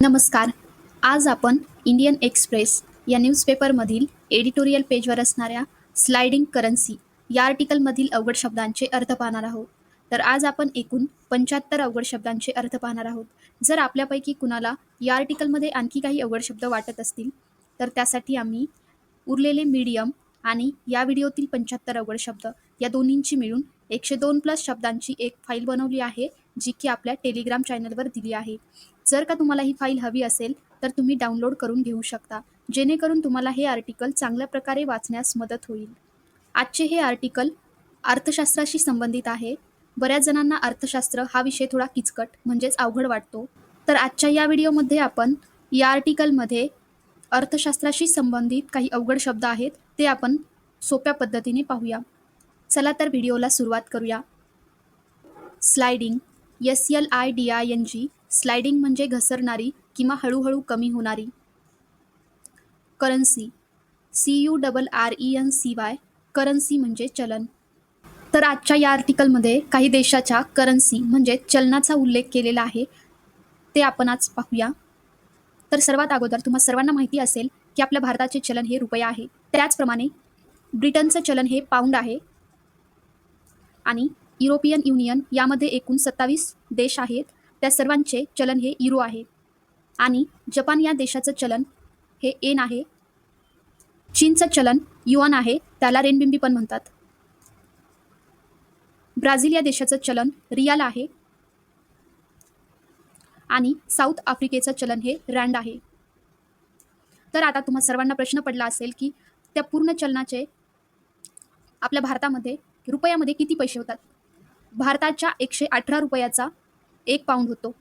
नमस्कार. आज आपण इंडियन एक्सप्रेस या न्यूजपेपरमधील एडिटोरियल पेजवर असणाऱ्या स्लायडिंग करन्सी या आर्टिकलमधील अवघड शब्दांचे अर्थ पाहणार आहोत. तर आज आपण एकूण पंच्याहत्तर अवघड शब्दांचे अर्थ पाहणार आहोत. जर आपल्यापैकी कुणाला या आर्टिकलमध्ये आणखी काही अवघड शब्द वाटत असतील तर त्यासाठी आम्ही उरलेले मीडियम आणि या व्हिडिओतील पंच्याहत्तर अवघड शब्द या दोन्हींची मिळून एकशे दोन प्लस शब्दांची एक फाईल बनवली आहे. जी की आपल्या टेलिग्राम चॅनलवर दिली आहे. जर का तुम्हाला ही फाईल हवी असेल तर तुम्ही डाउनलोड करून घेऊ शकता. जेणेकरून तुम्हाला हे आर्टिकल चांगल्या प्रकारे वाचण्यास मदत होईल. आजचे हे आर्टिकल अर्थशास्त्राशी संबंधित आहे. बऱ्याच जणांना अर्थशास्त्र हा विषय थोडा किचकट म्हणजेच अवघड वाटतो. तर आजच्या या व्हिडिओमध्ये आपण या आर्टिकलमध्ये अर्थशास्त्राशी संबंधित काही अवघड शब्द आहेत ते आपण सोप्या पद्धतीने पाहूया. चला तर व्हिडिओला सुरुवात करूया. Sliding S L I D I N G sliding म्हणजे घसरणारी किंवा हळूहळू कमी होणारी. Currency C U double R E N C Y currency म्हणजे चलन. तर आजच्या या आर्टिकलमध्ये काही देशाच्या करन्सी म्हणजे चलनाचा उल्लेख केलेला आहे ते आपण आज पाहूया. तर सर्वात अगोदर तुम्हा सर्वांना माहिती असेल की आपल्या भारताचे चलन हे रुपया आहे. त्याचप्रमाणे ब्रिटनचं चलन हे पाऊंड आहे. आणि युरोपियन युनियन यामध्ये एकूण सत्तावीस देश आहेत त्या सर्वांचे चलन हे युरो आहे. आणि जपान या देशाचं चलन हे एन आहे. चीनचं चलन युआन आहे त्याला रेनबिंबी पण म्हणतात. ब्राझील या देशाचं चलन रियाल आहे. आणि साऊथ आफ्रिकेचं चलन हे रँड आहे. तर आता तुम्हा सर्वांना प्रश्न पडला असेल की त्या पूर्ण चलनाचे आपल्या भारतामध्ये रुपयामध्ये किती पैसे होतात? भारताच्या एकशे अठरा रुपयाचा एक पाऊंड होतो.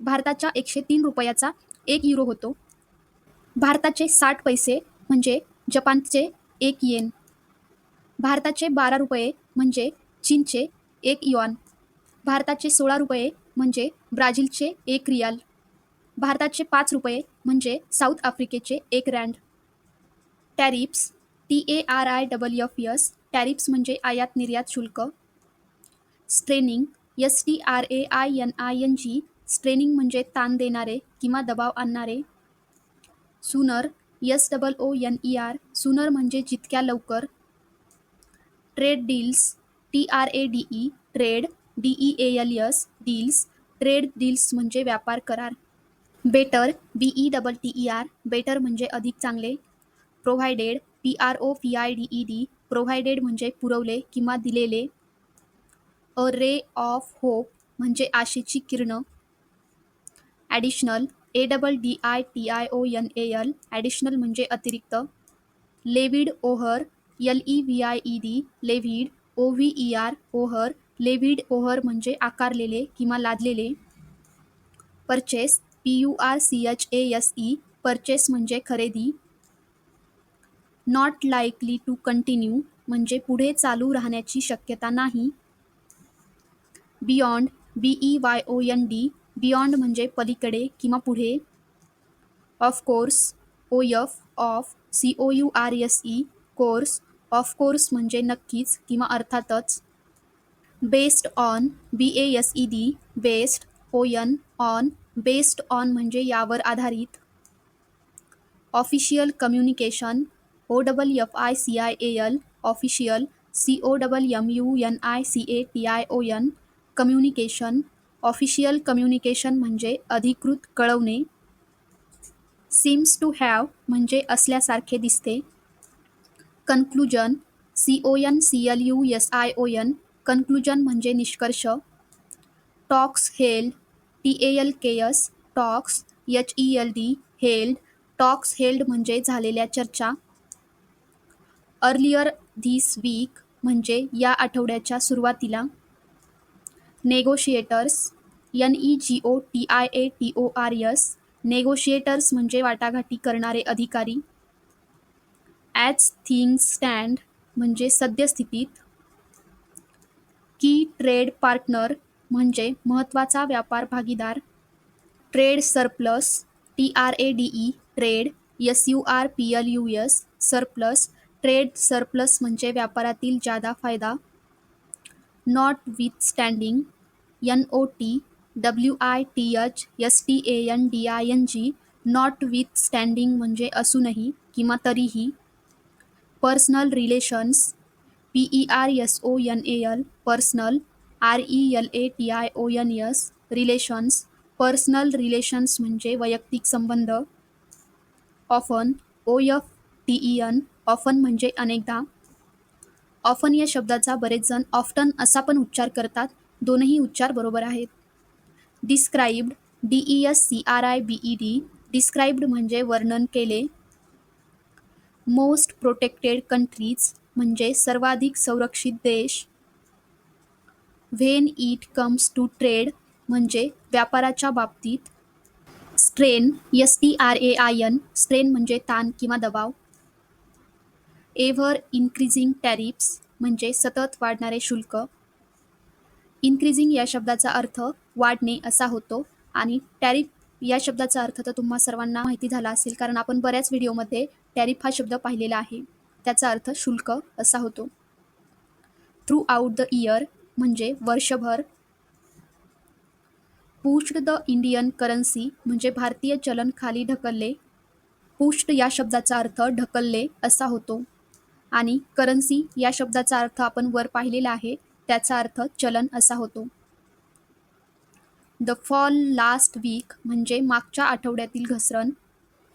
भारताच्या एकशे तीन रुपयाचा एक युरो होतो. भारताचे साठ पैसे म्हणजे जपानचे एक येन भारताचे बारा रुपये म्हणजे चीनचे एक युआन भारताचे सोळा रुपये म्हणजे ब्राझीलचे एक रियाल. भारताचे पाच रुपये म्हणजे साऊथ आफ्रिकेचे एक rand tariffs T A R I double F S tariffs म्हणजे आयात निर्यात शुल्क. Straining S T R A I N I N G straining म्हणजे ताण देणारे किंवा दबाव आणणारे. Sooner S double O N E R sooner म्हणजे जितक्या लवकर. Trade deals T R A D E trade D E A L S deals trade deals म्हणजे व्यापार करार. Better B E double T E R better म्हणजे अधिक चांगले. Provided P R O P I D E D provided म्हणजे पुरवले किंवा दिलेले. अ रे ऑफ होप म्हणजे आशेची किरणं. Additional A double D I T I O N A L additional म्हणजे अतिरिक्त. Levied over L E V I E D levied O V E R over levied over म्हणजे आकारलेले किंवा लादलेले. Purchase P U R C H A S E purchase म्हणजे खरेदी. Not likely to continue म्हणजे पुढे चालू राहण्याची शक्यता नाही. Beyond B E Y O N D beyond म्हणजे पलीकडे किंवा पुढे. Of course O F of C O U R S E course of course म्हणजे नक्कीच किंवा अर्थातच. Based on B A S E D based O N on based on म्हणजे यावर आधारित. Official communication O double F I C I A L official C O double M U N I C A T I O N communication official communication म्हणजे अधिकृत कळवणे. Seems to have म्हणजे असल्यासारखे दिसते. Conclusion C O N C L U S I O N conclusion म्हणजे निष्कर्ष. Talks held T A L K S talks H E L D held talks held म्हणजे झालेल्या चर्चा. अर्लियर धीस वीक म्हणजे या आठवड्याच्या सुरुवातीला. Negotiators N E G O T I A T O R S negotiators म्हणजे वाटाघाटी करणारे अधिकारी. ॲज थिंग्स स्टँड म्हणजे सद्यस्थितीत. की ट्रेड पार्टनर म्हणजे महत्त्वाचा व्यापार भागीदार. Trade surplus T R A D E trade S U R P L U S surplus trade surplus म्हणजे व्यापारातील जादा फायदा. Notwithstanding N O T W I T H S T A N D I N G notwithstanding म्हणजे असूनही किंवा तरीही personal relations P E R S O N A L personal R E L A T I O N S relations personal relations म्हणजे वैयक्तिक संबंध often O F T E N often म्हणजे अनेकदा often या शब्दाचा बरेच जण often असा पण उच्चार करतात दोनही उच्चार बरोबर आहेत. Described D E S C R I B E D described म्हणजे वर्णन केले. मोस्ट प्रोटेक्टेड कंट्रीज म्हणजे सर्वाधिक संरक्षित देश. When it comes to trade म्हणजे व्यापाराच्या बाबतीत. Strain S T R A I N strain म्हणजे ताण किंवा दबाव. एव्हर इन्क्रीजिंग टॅरिफ्स म्हणजे सतत वाढणारे शुल्क. इन्क्रीजिंग या शब्दाचा अर्थ वाढणे असा होतो आणि टॅरिफ या शब्दाचा अर्थ तर तुम्हा सर्वांना माहिती झाला असेल कारण आपण बऱ्याच व्हिडिओमध्ये टॅरिफ हा शब्द पाहिलेला आहे. त्याचा अर्थ शुल्क असा होतो. थ्रू आउट द इयर म्हणजे वर्षभर. पुश्ड द इंडियन करन्सी म्हणजे भारतीय चलन खाली ढकलले. पुष्ट या शब्दाचा अर्थ ढकलले असा होतो. आणि करन्सी या शब्दाचा अर्थ आपण वर पाहिलेला आहे. त्याचा अर्थ चलन असा होतो. द फॉल लास्ट वीक म्हणजे मागच्या आठवड्यातील घसरण.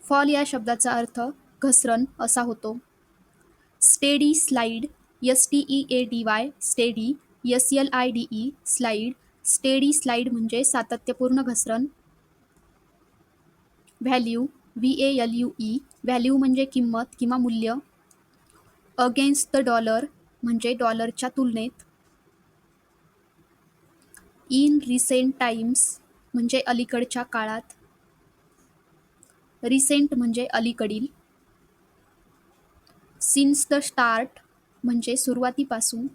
फॉल या शब्दाचा अर्थ घसरण असा होतो. Steady slide S T E A D Y steady S L I D E slide steady slide म्हणजे सातत्यपूर्ण घसरण. Value V A L U E value म्हणजे किंमत किंवा मूल्य. अगेन्स्ट द डॉलर म्हणजे डॉलरच्या तुलनेत. इन रिसेंट टाइम्स म्हणजे अलीकडच्या काळात. रिसेंट म्हणजे अलीकडील. सिन्स द स्टार्ट म्हणजे सुरुवातीपासून.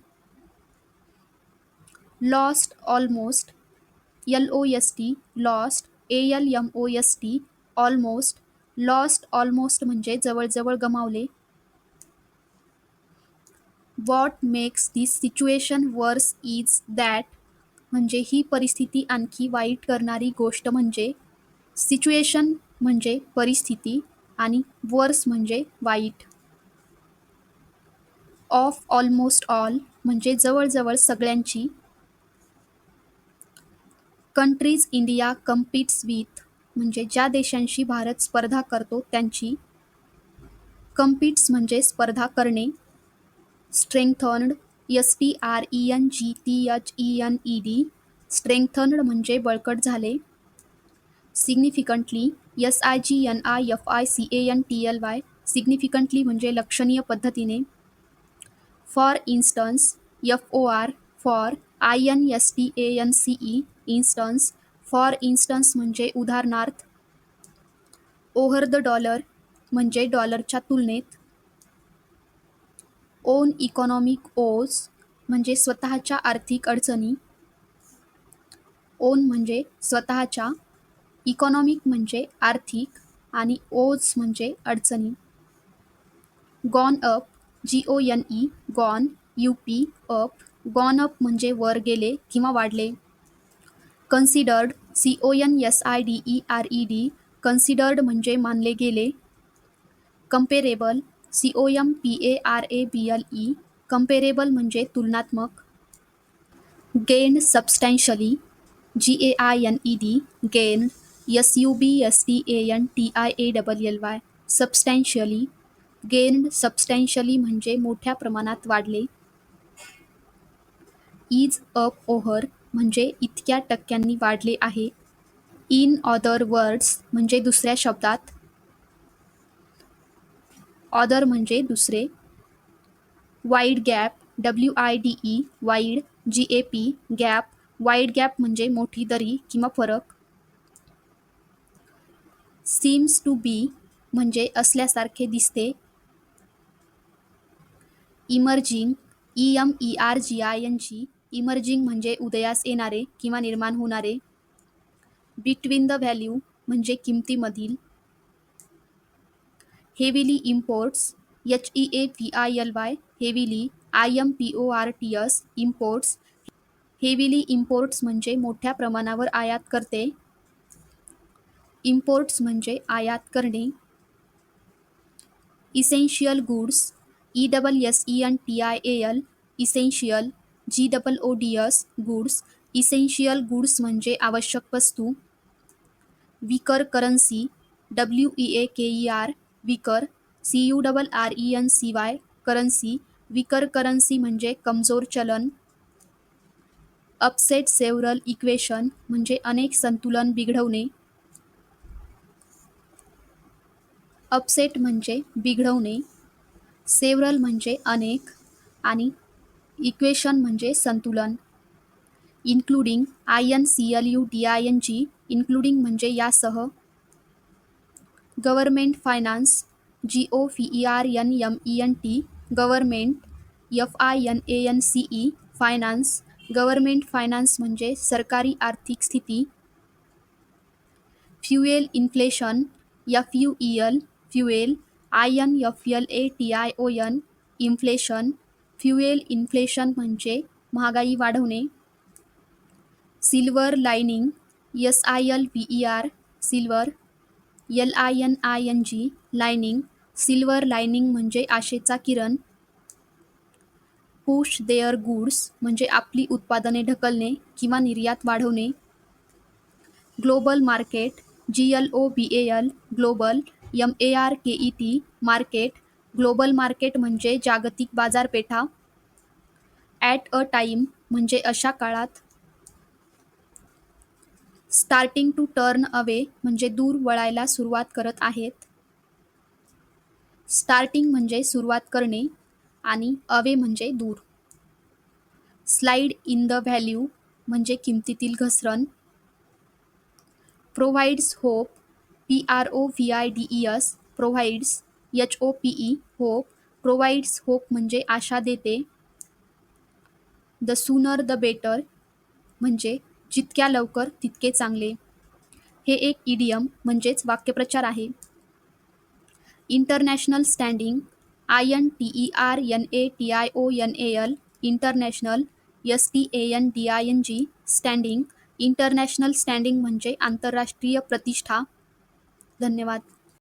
Lost almost L O S T lost A L M O S T almost lost almost म्हणजे जवळजवळ गमावले. What makes this situation worse is that म्हणजे ही परिस्थिती आणखी वाईट करणारी गोष्ट म्हणजे सिच्युएशन म्हणजे परिस्थिती आणि वर्स म्हणजे वाईट. ऑफ ऑलमोस्ट ऑल म्हणजे जवळजवळ सगळ्यांची. कंट्रीज इंडिया कम्पीट्स विथ म्हणजे ज्या देशांशी भारत स्पर्धा करतो त्यांची. कम्पीट्स म्हणजे स्पर्धा करणे. Strengthened S T R E N G T H E N E D strengthened म्हणजे बळकट झाले. Significantly S I G N I F I C A N T L Y significantly म्हणजे लक्षणीय पद्धतीने. For instance F O R for I N S T A N C E instance for instance म्हणजे उदाहरणार्थ over the dollar म्हणजे डॉलरच्या तुलनेत. On economic ओज म्हणजे स्वतःच्या आर्थिक अडचणी. ओन म्हणजे स्वतःच्या इकॉनॉमिक म्हणजे आर्थिक आणि ओज म्हणजे अडचणी. Gone up G O N E gone U P up gone up म्हणजे वर गेले किंवा वाढले. Considered C O N S I D E R E D considered म्हणजे मानले गेले. Comparable C O M P A R A B L E comparable म्हणजे तुलनात्मक. Gain substantially G A I N E D gain S U B S T A N T I A double L Y substantially gain substantially म्हणजे मोठ्या प्रमाणात वाढले. Is up over म्हणजे इतक्या टक्क्यांनी वाढले आहे. इन ऑदर वर्ड्स म्हणजे दुसऱ्या शब्दात ऑदर म्हणजे दुसरे. Wide gap W I D E wide G A P gap wide gap म्हणजे मोठी दरी किंवा फरक. सीम्स टू बी म्हणजे असल्यासारखे दिसते. Emerging E M E R G I N G emerging म्हणजे उदयास येणारे किंवा निर्माण होणारे. बिटवीन द व्हॅल्यू म्हणजे किमतीमधील. Heavily imports H E A V I L Y heavily I M P O R T S imports heavily imports म्हणजे मोठ्या प्रमाणावर आयात करते. इम्पोर्ट्स म्हणजे आयात करणे. Essential goods E double S E N T I A L essential G double O D S goods essential goods म्हणजे आवश्यक वस्तू. Weaker currency W E A K E R weaker C U double R E N C Y currency weaker currency म्हणजे कमजोर चलन. Upset several equation म्हणजे अनेक संतुलन बिघडवणे. Upset म्हणजे बिघडवणे. सेव्हरल म्हणजे अनेक आणि इक्वेशन म्हणजे संतुलन. Including I N C L U D I N G including म्हणजे यासह. Government finance G O V E R N M E N T government F I N A N C E finance government finance म्हणजे सरकारी आर्थिक स्थिती fuel inflation F U E L fuel I N F L A T I O N inflation fuel inflation म्हणजे महागाई वाढवणे silver lining S I L P E R silver L I N I N G lining silver lining म्हणजे आशेचा किरण. Push there goods म्हणजे आपली उत्पादने ढकलणे किंवा निर्यात वाढवणे. Global market G L O B A L global M A R K E T market global market म्हणजे जागतिक बाजारपेठा. ॲट अ टाईम म्हणजे अशा काळात. स्टार्टिंग टू टर्न अवे म्हणजे दूर वळायला सुरुवात करत आहेत. स्टार्टिंग म्हणजे सुरुवात करणे आणि अवे म्हणजे दूर. स्लाइड इन द व्हॅल्यू म्हणजे किमतीतील घसरण. Provides hope P R O V I D E S provides H O P E hope provides hope म्हणजे आशा देते. द सुनर द बेटर म्हणजे जितक्या लवकर तितके चांगले. हे एक ईडीएम म्हणजेच वाक्यप्रचार आहे. International standing I N T E R N A T I O N A L international S T A N D I N G standing international standing म्हणजे आंतरराष्ट्रीय प्रतिष्ठा. धन्यवाद.